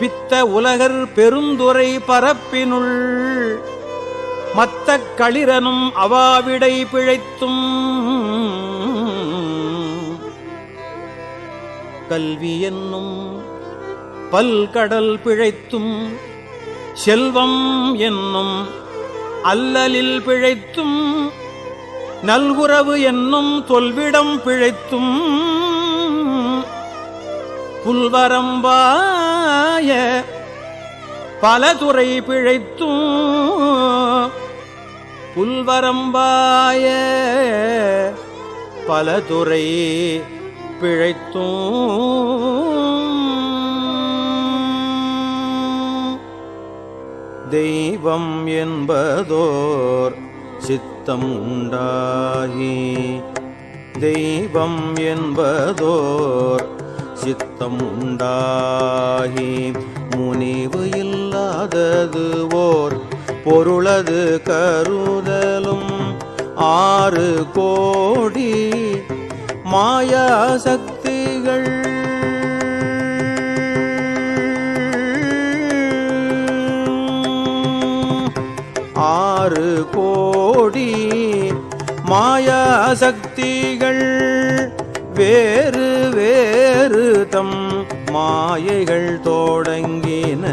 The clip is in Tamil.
பித்த உலகர் பெருந்துரை பரப்பினுள் மத்த களிரனும் அவாவிடை பிழைத்தும் கல்வி என்னும் பல்கடல் பிழைத்தும் செல்வம் என்னும் அல்லலில் பிழைத்தும் நல்குறவு என்னும் தொல்விடம் பிழைத்தும் புல்வரம்பாய பலதுறை பிழைத்தும் புல்வரம்பாய பலதுறை பிழைத்தும் தெய்வம் என்பதோர் சித்தம் உண்டாகி தெய்வம் என்பதோர் சித்தம் உண்டாகி முனிவு இல்லாதது ஓர் பொருளது கருதலும். ஆறு கோடி மாயா சக்திகள். ஆறு கோடி மாயா சக்திகள். வேறு வேறு தம் மாயைகள் தொடங்கின.